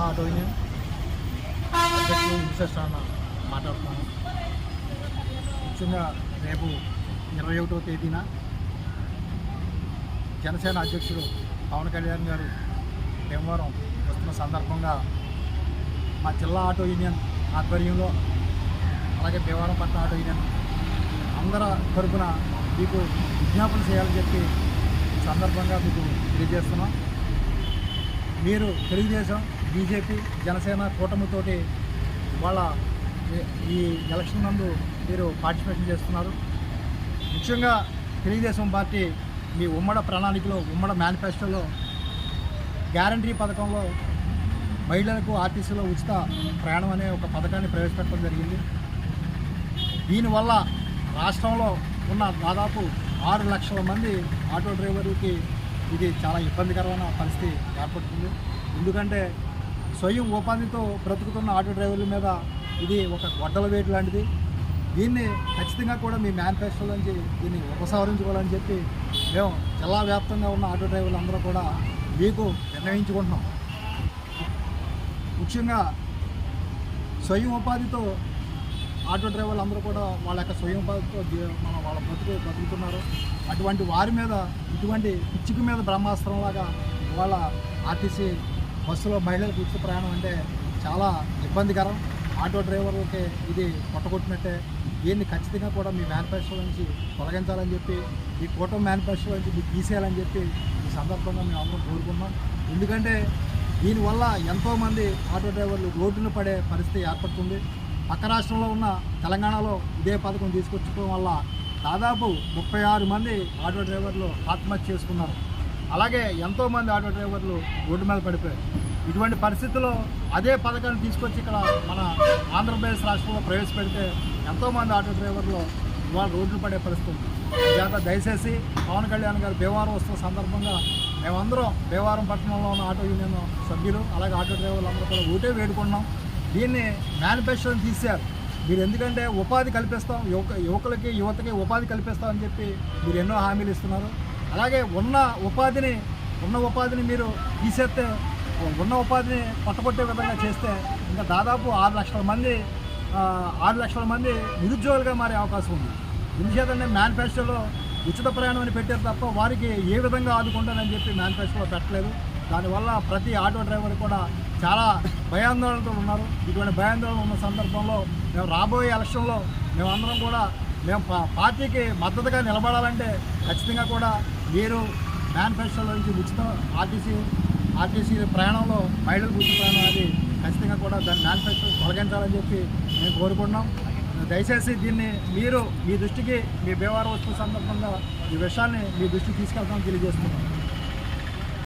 జిల్లా auto union అధ్యక్షులు మాట్లాడుతున్నాను ముఖ్యంగా రేపు ఇరవై ఒకటో తేదీన జనసేన అధ్యక్షుడు పవన్ కళ్యాణ్ గారు భీమవరం వస్తున్న సందర్భంగా మా జిల్లా ఆటో యూనియన్ ఆధ్వర్యంలో అలాగే భీమవరం పట్టణ ఆటో యూనియన్ అందరి తరఫున మీకు విజ్ఞాపన చేయాలని చెప్పి సందర్భంగా మీకు తెలియజేస్తున్నాం మీరు తెలుగుదేశం బీజేపీ జనసేన కూటమితోటి వాళ్ళ ఈ ఎలక్షన్ నందు మీరు పార్టిసిపేషన్ చేస్తున్నారు. ముఖ్యంగా తెలుగుదేశం పార్టీ మీ ఉమ్మడ ప్రణాళికలో ఉమ్మడ మేనిఫెస్టోలో గ్యారంటీ పథకంలో మహిళలకు ఆర్టీసీలో ఉచిత ప్రయాణం అనే ఒక పథకాన్ని ప్రవేశపెట్టడం జరిగింది. దీనివల్ల రాష్ట్రంలో ఉన్న దాదాపు ఆరు లక్షల మంది ఆటో డ్రైవర్లకి ఇది చాలా ఇబ్బందికరమైన పరిస్థితి ఏర్పడుతుంది. ఎందుకంటే స్వయం ఉపాధితో బ్రతుకుతున్న ఆటో డ్రైవర్ల మీద ఇది ఒక గొడ్డల వేటు లాంటిది. దీన్ని ఖచ్చితంగా కూడా మీ మేనిఫెస్టో నుంచి దీన్ని ఉపసంహరించుకోవాలని చెప్పి మేము జిల్లా వ్యాప్తంగా ఉన్న ఆటో డ్రైవర్లు అందరూ కూడా మీకు నిర్ణయించుకుంటున్నాం. ముఖ్యంగా స్వయం ఉపాధితో ఆటో డ్రైవర్లు అందరూ కూడా వాళ్ళ యొక్క స్వయం ఉపాధితో మన వాళ్ళ బ్రతుకు బతుకుతున్నారు అటువంటి వారి మీద ఇటువంటి పిచ్చుకు మీద బ్రహ్మాస్త్రంలాగా వాళ్ళ ఆర్టీసీ బస్సులో మహిళలకు ఉచిత ప్రయాణం అంటే చాలా ఇబ్బందికరం. ఆటో డ్రైవర్లకి ఇది కొట్టగొట్టినట్టే. దీన్ని ఖచ్చితంగా కూడా మీ మేనిఫెస్టో నుంచి తొలగించాలని చెప్పి ఈ కూటమి మేనిఫెస్టో నుంచి మీరు తీసేయాలని చెప్పి ఈ సందర్భంగా మేము అందరం కోరుకున్నాం ఎందుకంటే దీనివల్ల ఎంతోమంది ఆటో డ్రైవర్లు రోడ్డున పడే పరిస్థితి ఏర్పడుతుంది. పక్క రాష్ట్రంలో ఉన్న తెలంగాణలో ఇదే పథకం తీసుకొచ్చుకోవడం వల్ల దాదాపు ముప్పై ఆరు మంది ఆటో డ్రైవర్లు ఆత్మహత్య చేసుకున్నారు. అలాగే ఎంతోమంది ఆటో డ్రైవర్లు రోడ్డు మీద పడిపోయారు. ఇటువంటి పరిస్థితుల్లో అదే పథకాన్ని తీసుకొచ్చి ఇక్కడ మన ఆంధ్రప్రదేశ్ రాష్ట్రంలో ప్రవేశపెడితే ఎంతోమంది ఆటో డ్రైవర్లు ఇవాళ రోడ్లు పడే పరిస్థితి ఉంది. దయచేసి పవన్ కళ్యాణ్ గారు భీమవరం వస్తున్న సందర్భంగా మేమందరం భీమవరం పట్టణంలో ఉన్న ఆటో యూనియన్ సభ్యులు అలాగే ఆటో డ్రైవర్లు అందరూ కూడా ఊటే వేడుకున్నాం దీన్ని మేనిఫెస్టోని తీశారు. మీరు ఎందుకంటే ఉపాధి కల్పిస్తాం యువక యువకులకి యువతకి ఉపాధి కల్పిస్తామని చెప్పి మీరు ఎన్నో హామీలు ఇస్తున్నారు. అలాగే ఉన్న ఉపాధిని ఉన్న ఉపాధిని మీరు తీసేస్తే ఉన్న ఉపాధిని పట్టగొట్టే విధంగా చేస్తే ఇంకా దాదాపు ఆరు లక్షల మంది ఆరు లక్షల మంది నిరుద్యోగులుగా మారే అవకాశం ఉంది. ఎందుచేతంటే మేనిఫెస్టోలో ఉచిత ప్రయాణం అని పెట్టారు తప్ప వారికి ఏ విధంగా ఆదుకుంటానని చెప్పి మేనిఫెస్టోలో పెట్టలేదు. దానివల్ల ప్రతి ఆటో డ్రైవర్ కూడా చాలా భయాందోళనతో ఉన్నారు. ఇటువంటి భయాందోళన ఉన్న సందర్భంలో మేము రాబోయే ఎలక్షన్లో మేమందరం కూడా మేము పా- పార్టీకి మద్దతుగా నిలబడాలంటే ఖచ్చితంగా కూడా మీరు మేనిఫెస్టోలో నుంచి ఉచితం ఆర్టీసీ ఆర్టీసీ ప్రయాణంలో మహిళలకు ఉచిత ప్రయాణం అది ఖచ్చితంగా కూడా దాని మేనిఫెస్టో తొలగించాలని చెప్పి మేము కోరుకుంటున్నాం. దయచేసి దీన్ని మీరు మీ దృష్టికి మీ భీమవరం వస్తున్న సందర్భంగా ఈ విషయాన్ని మీ దృష్టికి తీసుకెళ్తామని తెలియజేస్తున్నాం.